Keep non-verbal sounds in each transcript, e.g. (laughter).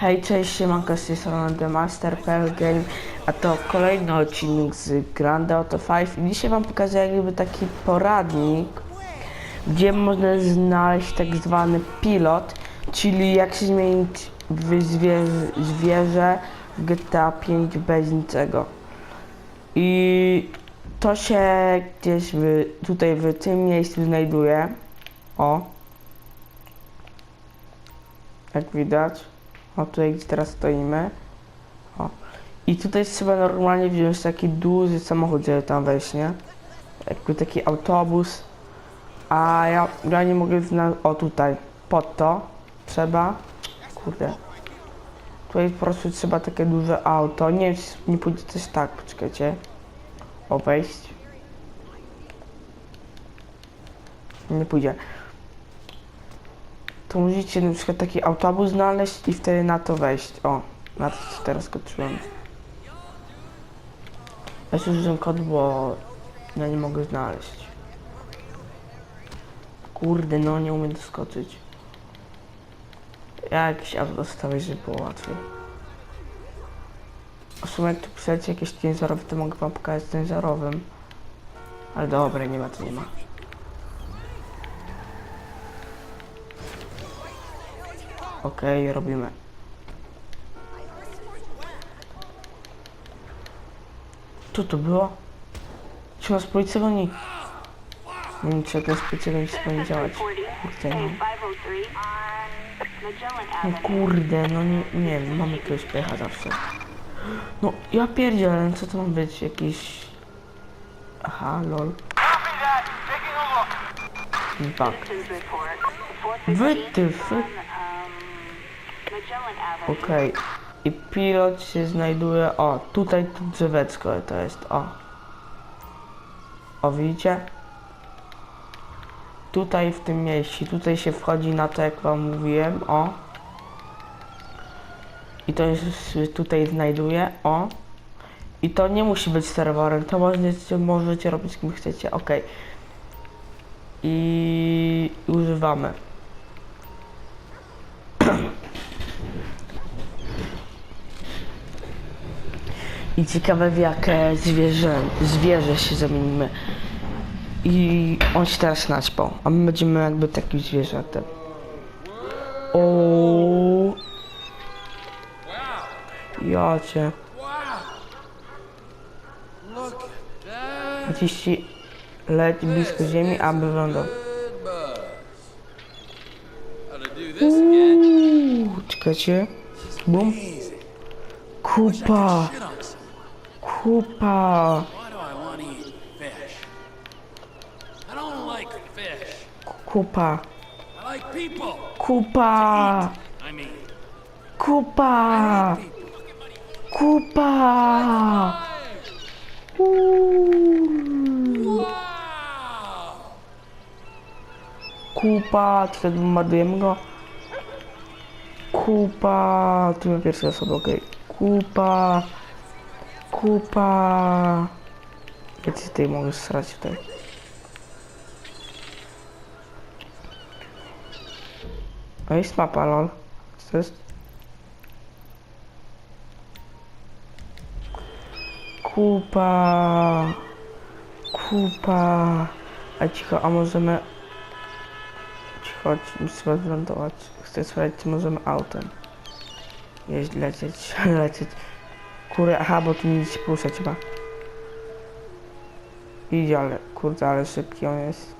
Hej, cześć, siemanko, z tej strony The Master PL Game, a to kolejny odcinek z Grand Auto 5 i dzisiaj wam pokażę jakby taki poradnik, gdzie można znaleźć tak zwany pilot, czyli jak się zmienić w zwierzę, w GTA 5 bez niczego. I to się gdzieś w, tutaj w tym miejscu znajduje. O. Jak widać. O, tutaj gdzie teraz stoimy. O. I tutaj trzeba normalnie wziąć taki duży samochód, żeby tam wejść, nie? Jakby taki autobus. A ja, ja nie mogę znaleźć... O, tutaj. Pod to. Trzeba. Kurde. Tutaj po prostu trzeba takie duże auto. Nie nie pójdzie coś tak. Poczekajcie. O, wejść. Nie pójdzie. To musicie na przykład taki autobus znaleźć i wtedy na to wejść. O, na to się teraz skoczyłem. Ja się użyłem kod, bo ja nie mogę znaleźć. Kurde, no nie umiem doskoczyć. Ja jakiś auto dostawię, żeby było łatwiej. W sumie jak tu piszecie jakieś ciężarowe, to mogę wam pokazać ciężarowym. Ale dobra, nie ma to nie ma. Okej, robimy. Co to było? Czy policja goni? No niczego, z policja goni, co nie działać. Kurde, no. No kurde, no nie, nie wiem, mamy jakiegoś pecha zawsze. No, ja pierdzielę, co to ma być? Jakiś... Aha, lol. Bak. Wytyf. Okej. I pilot się znajduje, o, tutaj to drzewecko to jest, o. O, widzicie? Tutaj w tym miejscu, tutaj się wchodzi na to, jak wam mówiłem, o. I to jest, tutaj znajduje, o. I to nie musi być serwerem, to możecie, możecie robić kim chcecie, ok. I używamy. (clears throat) I ciekawe w jakie zwierzę, zwierzę się zamienimy. I on się teraz naćpał, a my będziemy jakby takim zwierzętem. O, ja cię. Look at that. Naciśnij leć blisko ziemi, aby wylądował. Uuu, czekajcie. Bum. Kupa. Kupa, kupa, kupa, kupa, kupa. Uuu. Kupa, tutaj bombardujemy go. Kupa, tu pierwsza osoba, okej. Kupa, kupa. Ja ci tutaj mogę strać tutaj. No jest mapa, lol. Co jest? Kupa, kupa. A cicho, a możemy Chodź, trzeba wylądować. Chcę sprawdzić, czy możemy autem. Jeźdź, lecieć, (laughs) lecieć. Kurde, aha, bo tu nic się puszczać chyba. Idzie, ale kurde, ale szybki on jest.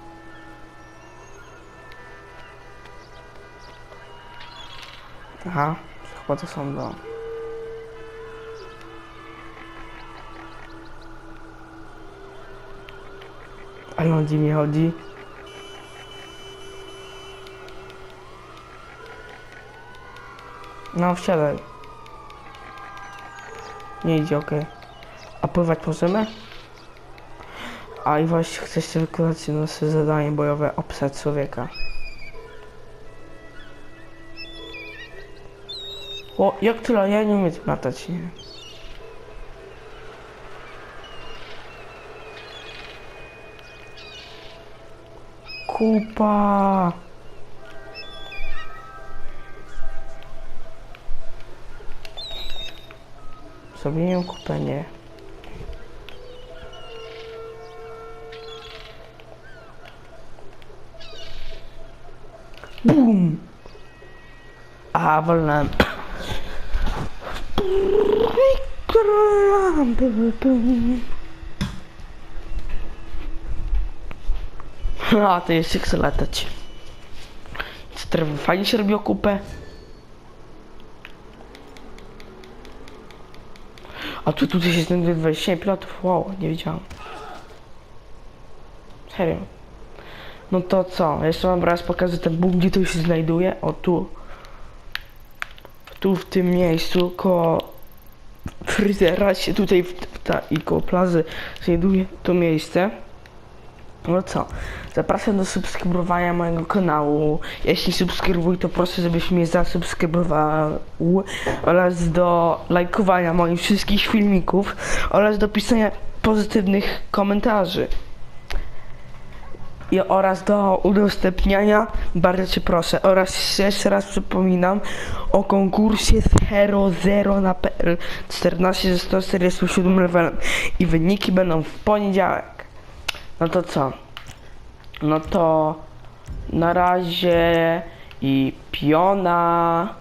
Aha, chyba to są do... Ale on mi chodzi. No, wsiadaj. Nie idzie, okej. A pływać możemy? A i właśnie chcesz wykonać nasze zadanie bojowe obsad człowieka. O, jak tyle? Ja nie umiem latać, nie. Kupa. Zrobiłem kupę, nie. Bum! A, wolnałem. A, to jeszcze chcę latać. Fajnie się robiło kupę? A tu tutaj się znajduje 27 pilotów. Wow, nie wiedziałem. Serio. No to co? Jeszcze wam raz pokażę ten punkt, gdzie to się znajduje. O tu. Tu w tym miejscu koło fryzjera się tutaj w ta, i koło plazy znajduje to miejsce. No co? Zapraszam do subskrybowania mojego kanału. Jeśli subskrybuj, to proszę, żebyś mnie zasubskrybował oraz do lajkowania moich wszystkich filmików oraz do pisania pozytywnych komentarzy. I oraz do udostępniania, bardzo proszę. Oraz jeszcze raz przypominam o konkursie z Hero Zero na PL 14 ze 147 levelem. I wyniki będą w poniedziałek. No to co? No to na razie i piona.